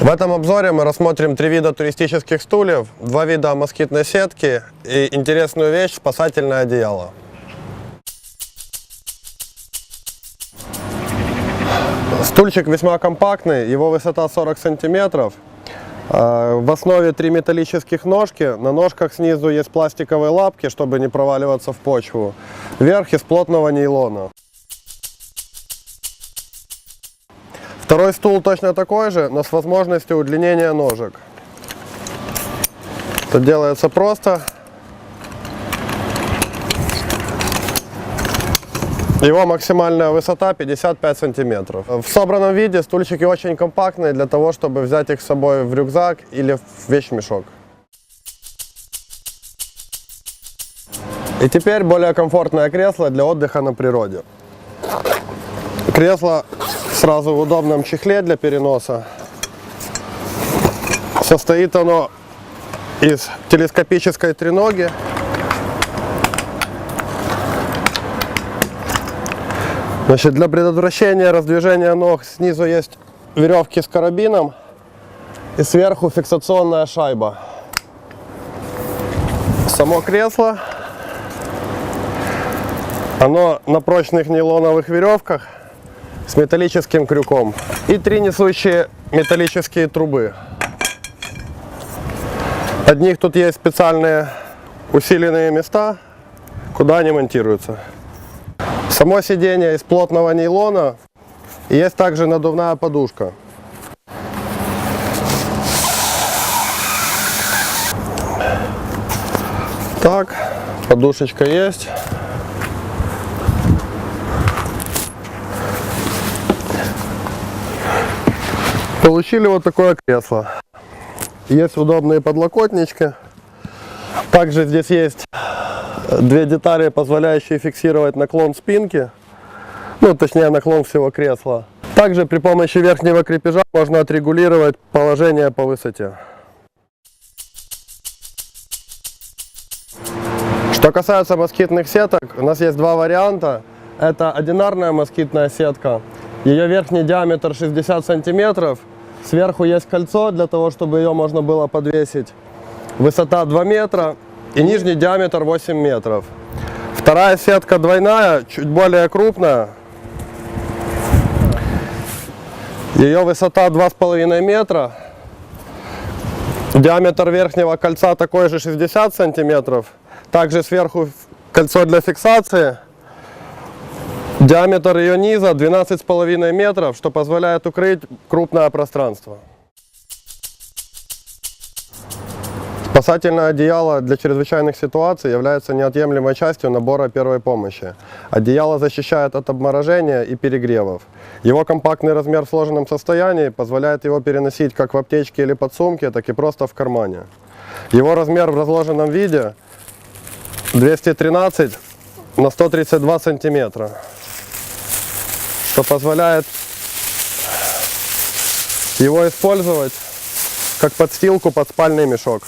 В этом обзоре мы рассмотрим три вида туристических стульев, два вида москитной сетки и интересную вещь – спасательное одеяло. Стульчик весьма компактный, его высота 40 сантиметров. А, В основе три металлических ножки, на ножках снизу есть пластиковые лапки, чтобы не проваливаться в почву. Верх из плотного нейлона. Второй стул точно такой же, но с возможностью удлинения ножек. Это делается просто. Его максимальная высота 55 сантиметров. В собранном виде стульчики очень компактные для того, чтобы взять их с собой в рюкзак или в вещмешок. И теперь более комфортное кресло для отдыха на природе. Кресло сразу в удобном чехле для переноса. Состоит оно из телескопической треноги. Значит, для предотвращения раздвижения ног снизу есть веревки с карабином и сверху фиксационная шайба. Само кресло, оно на прочных нейлоновых веревках с металлическим крюком и три несущие металлические трубы. Под них тут есть специальные усиленные места, куда они монтируются. Само сиденье из плотного нейлона. Есть также надувная подушка. Так, подушечка есть. Получили вот такое кресло. Есть удобные подлокотнички. Также здесь есть две детали, позволяющие фиксировать наклон спинки, ну точнее наклон всего кресла. Также при помощи верхнего крепежа можно отрегулировать положение по высоте. Что касается москитных сеток, у нас есть два варианта. Это одинарная москитная сетка. Ее верхний диаметр 60 сантиметров. Сверху есть кольцо для того, чтобы ее можно было подвесить. Высота 2 метра и нижний диаметр 8 метров. Вторая сетка двойная, чуть более крупная. Ее высота 2,5 метра. Диаметр верхнего кольца такой же 60 сантиметров. Также сверху кольцо для фиксации. Диаметр ее низа 12,5 метров, что позволяет укрыть крупное пространство. Спасательное одеяло для чрезвычайных ситуаций является неотъемлемой частью набора первой помощи. Одеяло защищает от обморожения и перегревов. Его компактный размер в сложенном состоянии позволяет его переносить как в аптечке или подсумке, так и просто в кармане. Его размер в разложенном виде 213 на 132 сантиметра, что позволяет его использовать как подстилку под спальный мешок.